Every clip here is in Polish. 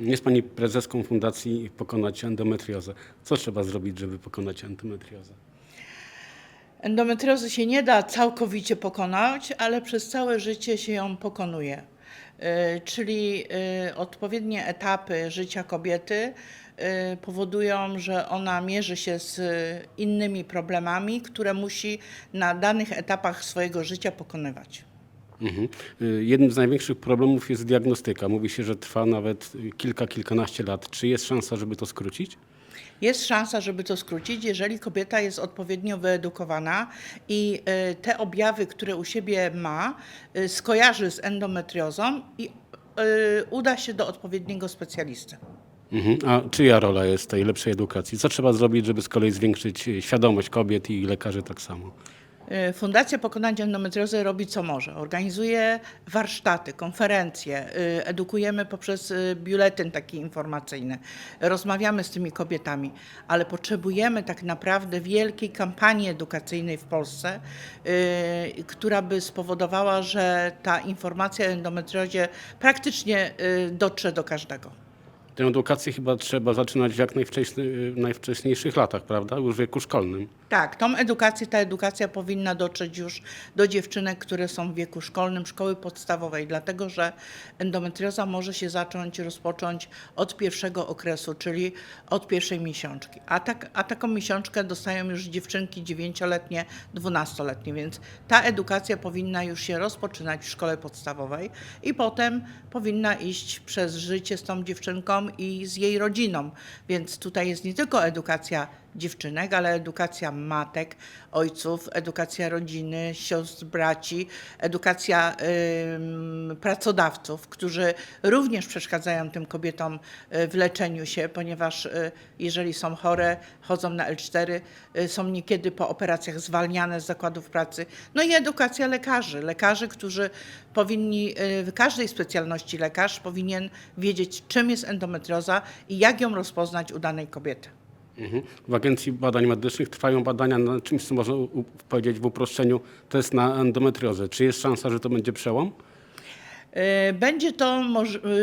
Jest Pani prezeską Fundacji Pokonać Endometriozę. Co trzeba zrobić, żeby pokonać endometriozę? Endometriozy się nie da całkowicie pokonać, ale przez całe życie się ją pokonuje. Y, Czyli y, odpowiednie etapy życia kobiety y, powodują, że ona mierzy się z innymi problemami, które musi na danych etapach swojego życia pokonywać. Mhm. Y, Jednym z największych problemów jest diagnostyka. Mówi się, że trwa nawet kilka, kilkanaście lat. Czy jest szansa, żeby to skrócić? Jest szansa, żeby to skrócić, jeżeli kobieta jest odpowiednio wyedukowana i y, te objawy, które u siebie ma, y, skojarzy z endometriozą i uda się do odpowiedniego specjalisty. Mhm. A czyja rola jest tej lepszej edukacji? Co trzeba zrobić, żeby z kolei zwiększyć świadomość kobiet i lekarzy tak samo? Y, Fundacja Pokonania Endometriozy robi co może. Organizuje warsztaty, konferencje, y, edukujemy poprzez y, biuletyn taki informacyjny. Rozmawiamy z tymi kobietami, ale potrzebujemy tak naprawdę wielkiej kampanii edukacyjnej w Polsce, która by spowodowała, że ta informacja o endometriozie praktycznie dotrze do każdego. Tę edukację chyba trzeba zaczynać w jak najwcześniej, najwcześniejszych latach, prawda? Już w wieku szkolnym. Tak, tą edukację, ta edukacja powinna dotrzeć już do dziewczynek, które są w wieku szkolnym, szkoły podstawowej, dlatego że endometrioza może się zacząć, rozpocząć od pierwszego okresu, czyli od pierwszej miesiączki. A, tak, a taką miesiączkę dostają już dziewczynki dziewięcioletnie, dwunastoletnie, więc ta edukacja powinna już się rozpoczynać w szkole podstawowej i potem powinna iść przez życie z tą dziewczynką i z jej rodziną. Więc tutaj jest nie tylko edukacja dziewczynek, ale edukacja matek, ojców, edukacja rodziny, sióstr, braci, edukacja ym, pracodawców, którzy również przeszkadzają tym kobietom y, w leczeniu się, ponieważ y, jeżeli są chore, chodzą na L4, y, są niekiedy po operacjach zwalniane z zakładów pracy. No i edukacja lekarzy, lekarzy, którzy powinni, y, w każdej specjalności lekarz powinien wiedzieć, czym jest endometrioza i jak ją rozpoznać u danej kobiety. Mhm. W Agencji Badań Medycznych trwają badania nad czymś, co można powiedzieć w uproszczeniu, test na endometriozę. Czy jest szansa, że to będzie przełom? E, Będzie to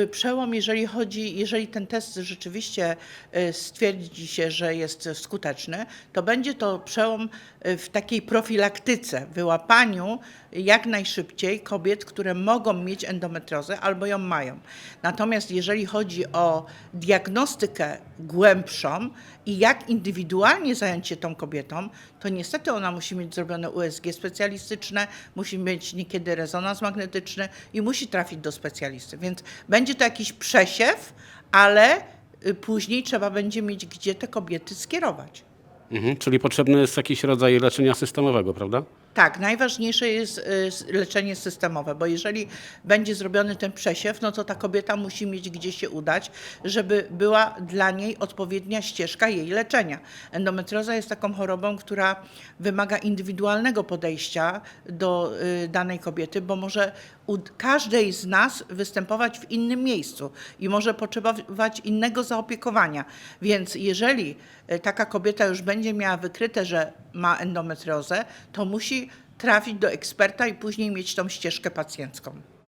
e, przełom, jeżeli chodzi, jeżeli ten test rzeczywiście e, stwierdzi się, że jest skuteczny, to będzie to przełom w takiej profilaktyce, wyłapaniu jak najszybciej kobiet, które mogą mieć endometriozę albo ją mają. Natomiast jeżeli chodzi o diagnostykę głębszą i jak indywidualnie zająć się tą kobietą, to niestety ona musi mieć zrobione USG specjalistyczne, musi mieć niekiedy rezonans magnetyczny i musi trafić do specjalisty. Więc będzie to jakiś przesiew, ale y, później trzeba będzie mieć gdzie te kobiety skierować. Mhm. Czyli potrzebny jest jakiś rodzaj leczenia systemowego, prawda? Tak, najważniejsze jest y, leczenie systemowe, bo jeżeli będzie zrobiony ten przesiew, no to ta kobieta musi mieć gdzie się udać, żeby była dla niej odpowiednia ścieżka jej leczenia. Endometrioza jest taką chorobą, która wymaga indywidualnego podejścia do y, danej kobiety, bo może u każdej z nas występować w innym miejscu i może potrzebować innego zaopiekowania. Więc jeżeli y, taka kobieta już będzie miała wykryte, że ma endometriozę, to musi trafić do eksperta i później mieć tą ścieżkę pacjencką.